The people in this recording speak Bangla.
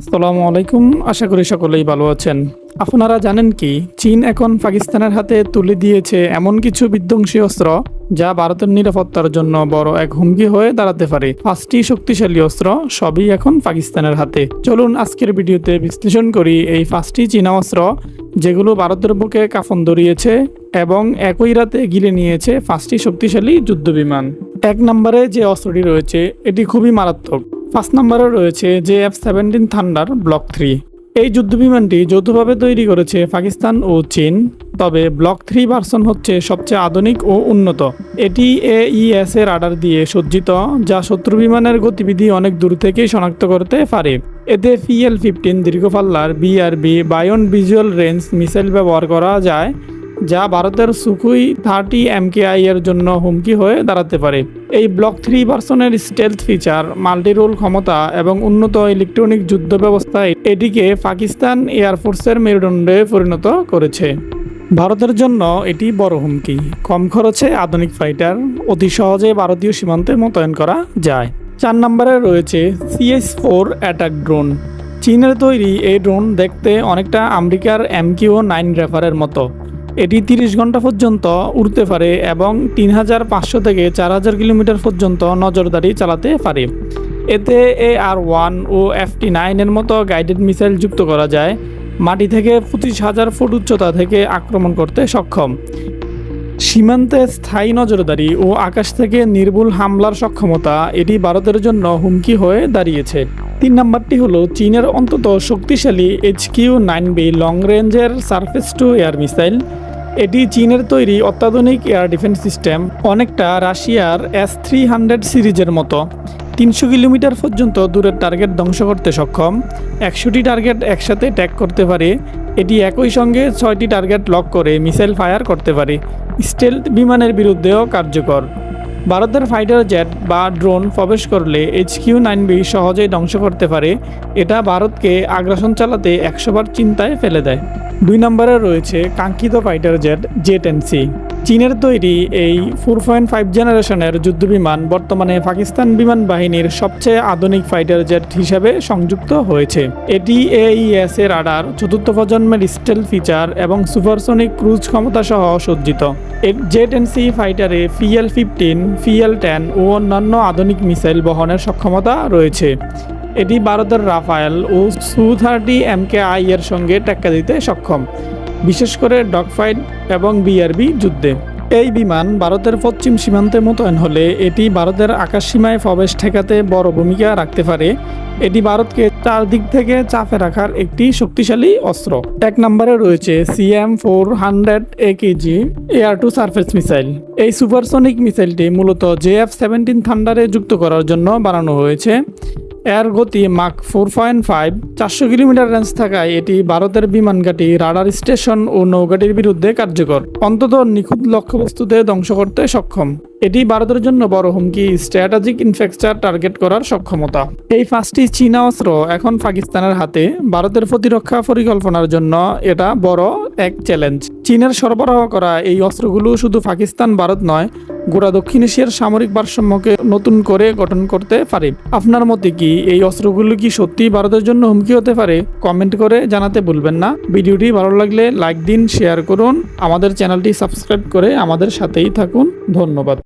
আসসালামু আলাইকুম। আশা করি সকলেই ভালো আছেন। আপনারা জানেন কি, চীন এখন পাকিস্তানের হাতে তুলে দিয়েছে এমন কিছু বিধ্বংসী অস্ত্র যা ভারতের নিরাপত্তার জন্য বড় এক হুমকি হয়ে দাঁড়াতে পারে। পাঁচটি শক্তিশালী অস্ত্র সবই এখন পাকিস্তানের হাতে। চলুন আজকের ভিডিওতে বিশ্লেষণ করি এই পাঁচটি চীনা অস্ত্র, যেগুলো ভারতের বুকে কাফন ধরিয়েছে এবং একই রাতে গিলে নিয়েছে পাঁচটি শক্তিশালী যুদ্ধবিমান। এক নম্বরে যে অস্ত্রটি রয়েছে, এটি খুবই মারাত্মক। পাঁচ নম্বরে রয়েছে J F seventeen thunder block three. এই যুদ্ধবিমানটি যৌথভাবে তৈরি করেছে পাকিস্তান ও চীন, তবে ব্লক থ্রি ভার্সন হচ্ছে সবচেয়ে আধুনিক ও উন্নত। এটি এইএস এর রাডার দিয়ে সজ্জিত, যা শত্রু বিমানের গতিবিধি অনেক দূর থেকেই শনাক্ত করতে পারে। এতে PL fifteen দীর্ঘপাল্লার BVR beyond visual range missile ব্যবহার করা যায় যা ভারতের সুকুই থার্টি এমকেআই এর জন্য হুমকি হয়ে দাঁড়াতে পারে। এই ব্লক থ্রি ভার্সনের স্টেলথ ফিচার মাল্টিরোল ক্ষমতা এবং উন্নত ইলেকট্রনিক যুদ্ধ ব্যবস্থায় এটিকে পাকিস্তান এয়ারফোর্সের মেরুদণ্ডে পরিণত করেছে। ভারতের জন্য এটি বড় হুমকি। কম খরচে আধুনিক ফাইটার অতি সহজে ভারতীয় সীমান্তে মোতায়েন করা যায়। চার নম্বরে রয়েছে সিএস ফোর অ্যাটাক ড্রোন চীনের তৈরি এই ড্রোন দেখতে অনেকটা আমেরিকার এমকিউ নাইন রেফারের মতো। এটি তিরিশ ঘণ্টা পর্যন্ত উড়তে পারে এবং তিন হাজার পাঁচশো থেকে চার হাজার কিলোমিটার পর্যন্ত নজরদারি চালাতে পারে। এতে এ আর ওয়ান ও এফটি নাইনের মতো গাইডেড মিসাইল যুক্ত করা যায়। মাটি থেকে পঁচিশ হাজার ফুট উচ্চতা থেকে আক্রমণ করতে সক্ষম। সীমান্তে স্থায়ী নজরদারি ও আকাশ থেকে নির্ভুল হামলার সক্ষমতা এটি ভারতের জন্য হুমকি হয়ে দাঁড়িয়েছে। তিন নম্বরটি হলো চীনের অন্তত শক্তিশালী H Q nine B long রেঞ্জের সারফেস টু এয়ার মিসাইল এটি চীনের তৈরি অত্যাধুনিক এয়ার ডিফেন্স সিস্টেম অনেকটা রাশিয়ার এস থ্রি হান্ড্রেড সিরিজের মতো। তিনশো কিলোমিটার পর্যন্ত দূরের টার্গেট ধ্বংস করতে সক্ষম। একশোটি টার্গেট একসাথে ট্যাগ করতে পারে। এটি একই সঙ্গে ছয়টি টার্গেট লক করে মিসাইল ফায়ার করতে পারে। স্টেলথ বিমানের বিরুদ্ধেও কার্যকর। ভারতের ফাইটার জেট বা ড্রোন প্রবেশ করলে এইচ কিউ নাইন বি সহজেই ধ্বংস করতে পারে। এটা ভারতকে আগ্রাসন চালাতে একশোবার চিন্তায় ফেলে দেয়। দুই নম্বরে রয়েছে কাঙ্ক্ষিত fighter jet jet N C. চীনের তৈরি এই ফোর পয়েন্ট ফাইভ জেনারেশনের যুদ্ধবিমান বর্তমানে পাকিস্তান বিমান বাহিনীর সবচেয়ে আধুনিক ফাইটার জেট হিসেবে সংযুক্ত হয়েছে। এটি এইএস এর রাডার, চতুর্থ প্রজন্মের স্টেল ফিচার এবং সুপারসনিক ক্রুজ ক্ষমতা সহ সজ্জিত জে এন সি ফাইটারে ফিএল ফিফটিন, ফিএল টেন ও অন্যান্য আধুনিক মিসাইল বহনের সক্ষমতা রয়েছে। এটি ভারতের রাফায়েল ও সু থার্টি এমকে আই এর সঙ্গে টেক্কা দিতে সক্ষম। বিশেষ করে ডগফাইট এবং বিআরবি যুদ্ধে। এই বিমান ভারতের পশ্চিম সীমান্তে মোতায়েন হলে এটি ভারতের আকাশ সীমায় প্রবেশ ঠেকাতে বড় ভূমিকা রাখতে পারে। এটি ভারতকে চারদিক থেকে চাপে রাখার একটি শক্তিশালী অস্ত্র। এক নম্বরে রয়েছে CM four hundred A KG air to surface missile. এই সুপারসনিক মিসাইলটি মূলত জেএফ সেভেন্টিন থান্ডারে যুক্ত করার জন্য বানানো হয়েছে। এর গতি মাক ফোর পয়েন্ট ফাইভ চারশো কিলোমিটার রেঞ্জ থাকায় এটি ভারতের বিমান ঘাঁটি রাডার স্টেশন ও নৌঘাটির বিরুদ্ধে কার্যকর। অন্তত নিখুঁত লক্ষ্যবস্তুতে ধ্বংস করতে সক্ষম। এটি ভারতের জন্য বড় হুমকি স্ট্র্যাটেজিক ইনফ্রাস্ট্রাকচার টার্গেট করার সক্ষমতা। এই পাঁচটি চীনা অস্ত্র এখন পাকিস্তানের হাতে। ভারতের প্রতিরক্ষা পরিকল্পনার জন্য এটা বড় এক চ্যালেঞ্জ চীনের সরবরাহ করা এই অস্ত্রগুলো শুধু পাকিস্তান, ভারত নয়, গোটা দক্ষিণ এশিয়ার সামরিক ভারসাম্যকে নতুন করে গঠন করতে পারে। আপনার মতে কি এই অস্ত্রগুলো কি সত্যি ভারতের জন্য হুমকি হতে পারে? কমেন্ট করে জানাতে ভুলবেন না। ভিডিওটি ভালো লাগলে লাইক দিন শেয়ার করুন। আমাদের চ্যানেলটি সাবস্ক্রাইব করে আমাদের সাথেই থাকুন। ধন্যবাদ।